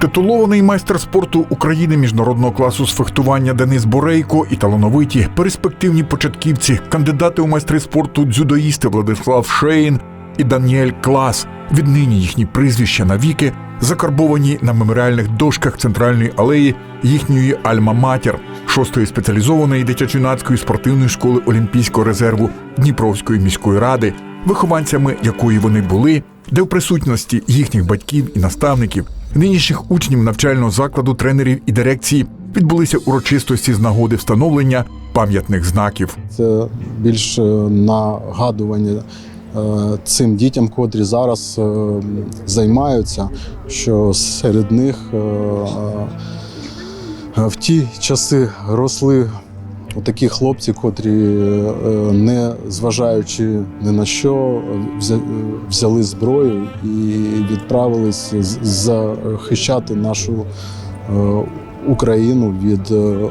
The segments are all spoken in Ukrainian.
Титулований майстер спорту України міжнародного класу з фехтування Денис Борейко і талановиті перспективні початківці, кандидати у майстри спорту дзюдоїсти Владислав Шейн і Даніель Клас. Віднині їхні прізвища навіки закарбовані на меморіальних дошках центральної алеї їхньої Альма-Матір, шостої спеціалізованої дитячо-юнацької спортивної школи Олімпійського резерву Дніпровської міської ради, вихованцями якої вони були, де в присутності їхніх батьків і наставників, нинішніх учнів навчального закладу, тренерів і дирекції відбулися урочистості з нагоди встановлення пам'ятних знаків. Це більш е, нагадування е, цим дітям, котрі зараз е, займаються, що серед них в ті часи росли такі хлопці, котрі, не зважаючи ні на що, взяли зброю і відправились захищати нашу е, Україну від е,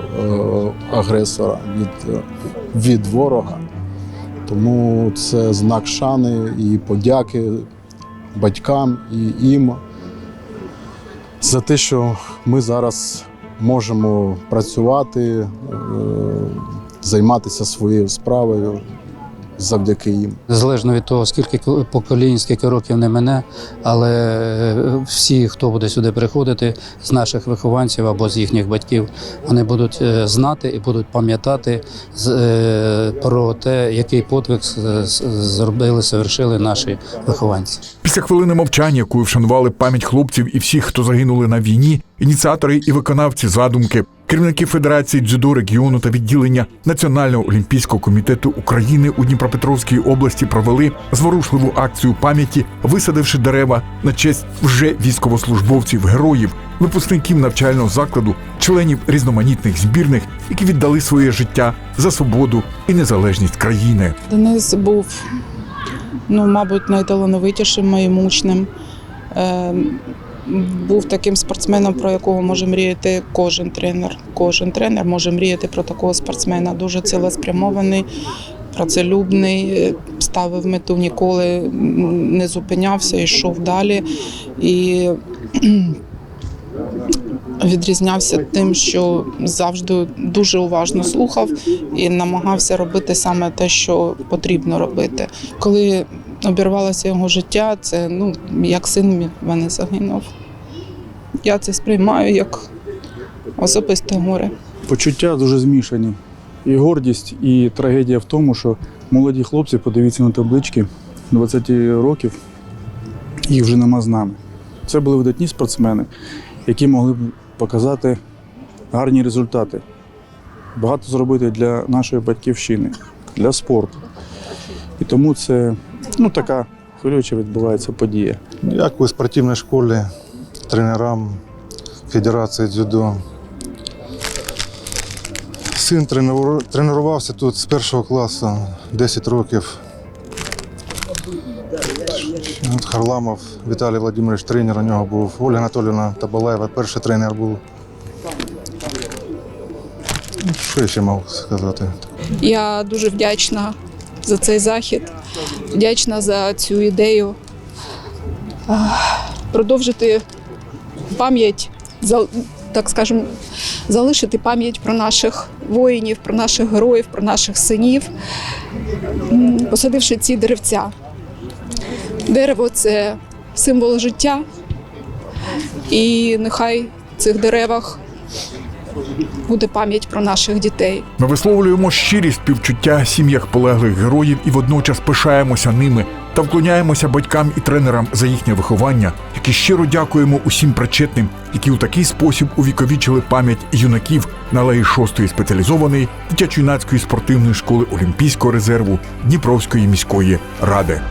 агресора, від, від ворога. Тому це знак шани і подяки батькам і їм за те, що ми зараз можемо працювати, е, займатися своєю справою завдяки їм. Незалежно від того, скільки ко- поколінь, скільки років не мене, але е, всі, хто буде сюди приходити з наших вихованців або з їхніх батьків, вони будуть е, знати і будуть пам'ятати з- е, про те, який подвиг зробили, совершили наші вихованці. Після хвилини мовчання, якою вшанували пам'ять хлопців і всіх, хто загинули на війні, ініціатори і виконавці задумки, керівники Федерації дзюдо регіону та відділення Національного олімпійського комітету України у Дніпропетровській області провели зворушливу акцію пам'яті, висадивши дерева на честь вже військовослужбовців, героїв, випускників навчального закладу, членів різноманітних збірних, які віддали своє життя за свободу і незалежність країни. Денис був, ну, мабуть, найталановитішим моїм учнем. Був таким спортсменом, про якого може мріяти кожен тренер. Кожен тренер може мріяти про такого спортсмена. Дуже цілеспрямований, працелюбний, е, ставив мету, ніколи не зупинявся, йшов далі. І відрізнявся тим, що завжди дуже уважно слухав і намагався робити саме те, що потрібно робити. Коли обірвалося його життя, це ну як син в мене загинув. Я це сприймаю як особисте горе. Почуття дуже змішані. І гордість, і трагедія в тому, що молоді хлопці, подивіться на таблички 20 років, їх вже нема з нами. Це були видатні спортсмени, які могли б показати гарні результати, багато зробити для нашої батьківщини, для спорту. І тому це ну, така хвилююча відбувається подія. Дякую спортивній школі, тренерам, Федерації дзюдо. Син тренував- тренувався тут з першого класу 10 років. От Харламов Віталій Владимирович тренер у нього був. Оля Анатоліївна Табалаєва перший тренер був. Ну, Що я ще мав сказати? Я дуже вдячна за цей захід, вдячна за цю ідею продовжити пам'ять, так скажемо, залишити пам'ять про наших воїнів, про наших героїв, про наших синів, посадивши ці деревця. Дерево це символ життя, і нехай в цих деревах буде пам'ять про наших дітей. Ми висловлюємо щирі співчуття сім'ях полеглих героїв і водночас пишаємося ними та вклоняємося батькам і тренерам за їхнє виховання, які щиро дякуємо усім причетним, які у такий спосіб увіковічили пам'ять юнаків на алеї 6 спеціалізованої дитячо-юнацької спортивної школи Олімпійського резерву Дніпровської міської ради.